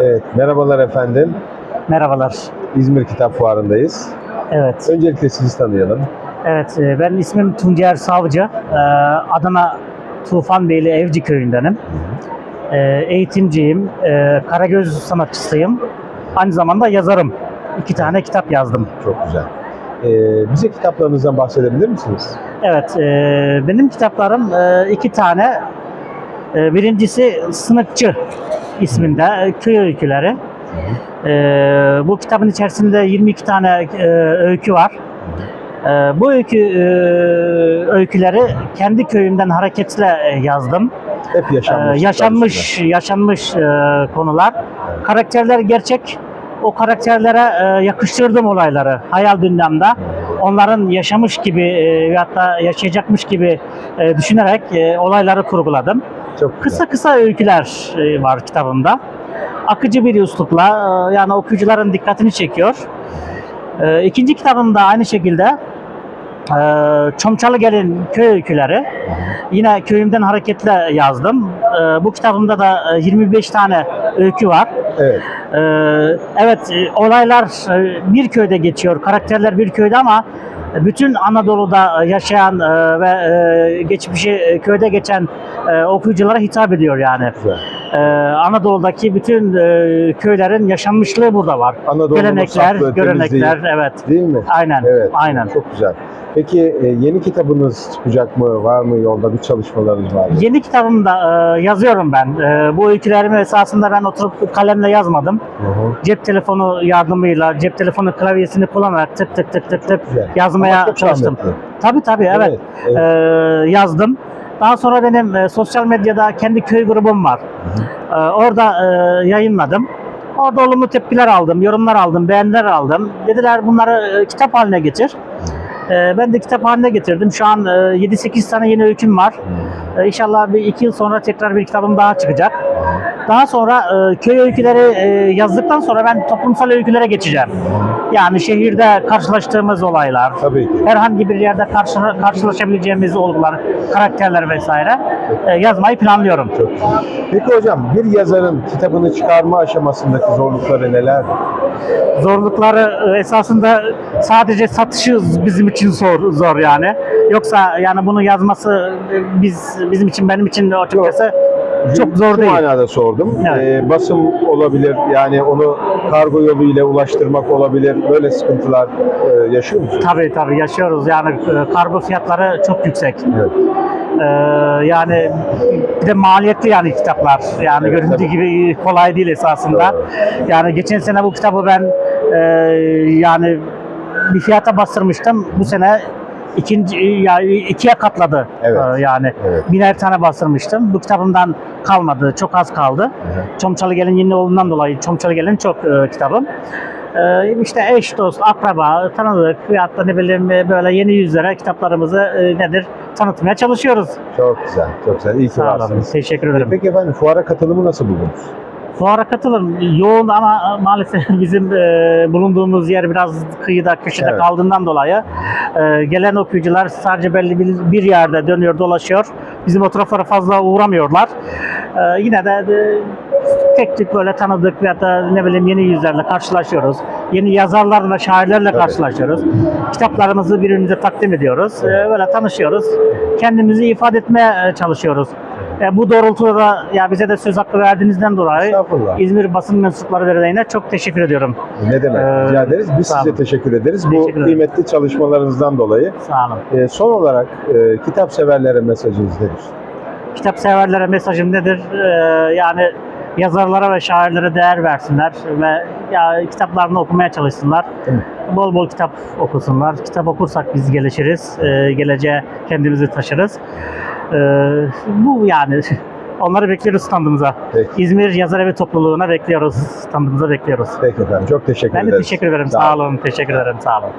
Evet, merhabalar efendim. Merhabalar. İzmir Kitap Fuarı'ndayız. Evet, Öncelikle sizi tanıyalım. evet. e, Ben ismim Tuncer Savcı. E, Adana Tufanbeyli Evci köyündenim. E, Eğitimciyim, Karagöz sanatçısıyım. Aynı zamanda yazarım. İki tane kitap yazdım. Çok güzel. Ee, bize kitaplarınızdan bahsedebilir misiniz? Evet, e, benim kitaplarım e, iki tane. E, Birincisi Sınıkçı isminde e, köy öyküleri. E, Bu kitabın içerisinde 22 tane e, öykü var. E, Bu öykü e, öyküleri kendi köyümden hareketle yazdım. Hep Ee, yaşanmış. yaşanmış yaşanmış konular. Karakterler gerçek. O karakterlere yakıştırdım olayları hayal dünyamda. Onların yaşamış gibi e, veyahut da yaşayacakmış gibi e, düşünerek e, olayları kurguladım. Çok Kısa güzel. kısa öyküler e, var kitabımda. Akıcı bir üslupla e, yani okuyucuların dikkatini çekiyor. E, İkinci kitabımda aynı şekilde Çomçalı Gelin köy öyküleri. Yine köyümden hareketle yazdım. Bu kitabımda da e, 25 tane öykü var. Evet, Evet, olaylar bir köyde geçiyor, karakterler bir köyde ama bütün Anadolu'da yaşayan ve geçmişi köyde geçen e, okuyuculara hitap ediyor yani. güzel. E, Anadolu'daki bütün e, köylerin yaşanmışlığı burada var. Anadolu'nun Gelenekler, saflığı, görenekler, temizliği, evet. Değil mi? Aynen, Evet. aynen. Çok güzel. Peki e, yeni kitabınız çıkacak mı? Var mı yolda bir çalışmalarınız var mı? Yeni kitabımda e, yazıyorum ben. E, bu öykülerimi esasında ben oturup kalemle yazmadım. Hı hı. Cep telefonu yardımıyla, cep telefonu klavyesini kullanarak tık tık tık tık tık Güzel. yazmaya Ama çok çalıştım. zahmetli. Tabii tabii evet. evet. E, yazdım. Daha sonra benim e, sosyal medyada kendi köy grubum var. E, orada e, yayınladım. Orada olumlu tepkiler aldım, yorumlar aldım, beğeniler aldım. Dediler bunları e, kitap haline getir. E, ben de kitap haline getirdim. Şu an e, 7-8 tane yeni öyküm var. E, İnşallah bir iki yıl sonra tekrar bir kitabım daha çıkacak. Daha sonra e, köy öyküleri e, yazdıktan sonra ben toplumsal öykülere geçeceğim. Yani şehirde karşılaştığımız olaylar, Tabii ki. herhangi bir yerde karşı, karşılaşabileceğimiz olgular, karakterler vesaire e, yazmayı planlıyorum. Çok. Peki hocam bir yazarın kitabını çıkarma aşamasındaki zorlukları neler? Zorlukları e, esasında sadece satışı bizim için zor, zor yani. Yoksa yani bunu yazması e, biz bizim için benim için açıkçası çok zor Şu değil. manada sordum. Evet. Ee, basım olabilir, yani onu kargo yoluyla ulaştırmak olabilir. Böyle sıkıntılar e, yaşıyor musunuz? Tabii tabii yaşıyoruz yani e, kargo fiyatları çok yüksek. Evet. Ee, yani bir de maliyetli yani kitaplar. Yani Evet, göründüğü tabii. gibi kolay değil esasında. Doğru. Yani geçen sene bu kitabı ben e, yani bir fiyata bastırmıştım. Bu sene ikinci yani ikiye katladı. Evet. Ee, yani Evet. biner tane bastırmıştım. Bu kitabımdan kalmadı. Çok az kaldı. hı. Çomçalı Gelin yeni olduğundan dolayı Çomçalı Gelin çok e, kitabım. Ee, işte eş, dost, akraba, tanıdık veyahut da ne bileyim e, böyle yeni yüzlere kitaplarımızı e, nedir tanıtmaya çalışıyoruz. Çok güzel, çok güzel. İyi ki Sağ olun. varsınız. Teşekkür ederim. Peki efendim fuara katılımı nasıl buldunuz? Fuara katılım yoğun ama maalesef bizim e, bulunduğumuz yer biraz kıyıda köşede Evet. kaldığından dolayı e, gelen okuyucular sadece belli bir, bir yerde dönüyor dolaşıyor. Bizim o taraflara fazla uğramıyorlar. E, yine de e, tek tük böyle tanıdık veya da ne bileyim yeni yüzlerle karşılaşıyoruz. Yeni yazarlarla, şairlerle Evet. karşılaşıyoruz. Kitaplarımızı birbirimize takdim ediyoruz. E, böyle tanışıyoruz. Kendimizi ifade etmeye e, çalışıyoruz. E, bu doğrultuda da ya bize de söz hakkı verdiğinizden dolayı. İzmir Basın Mensupları Derneği'ne çok teşekkür ediyorum. Ne demek? Ee, Rica ederiz. Biz size olun. teşekkür ederiz. Bu Teşekkür ederim. kıymetli çalışmalarınızdan dolayı. Sağ olun. Ee, son olarak e, kitap severlere mesajınız nedir? Kitap severlere mesajım nedir? Ee, yani yazarlara ve şairlere değer versinler ve ya kitaplarını okumaya çalışsınlar. Mi? Bol bol kitap okusunlar. Kitap okursak biz gelişiriz. Ee, geleceğe kendimizi taşırız. Ee, bu yani. Onları bekliyoruz standımıza. Peki. İzmir Yazar Evi topluluğuna bekliyoruz. Standımıza bekliyoruz. Peki efendim. Çok teşekkür Ben de ederiz. teşekkür ederim. Sağ Sağ olun. olun. Teşekkür ederim. Sağ olun.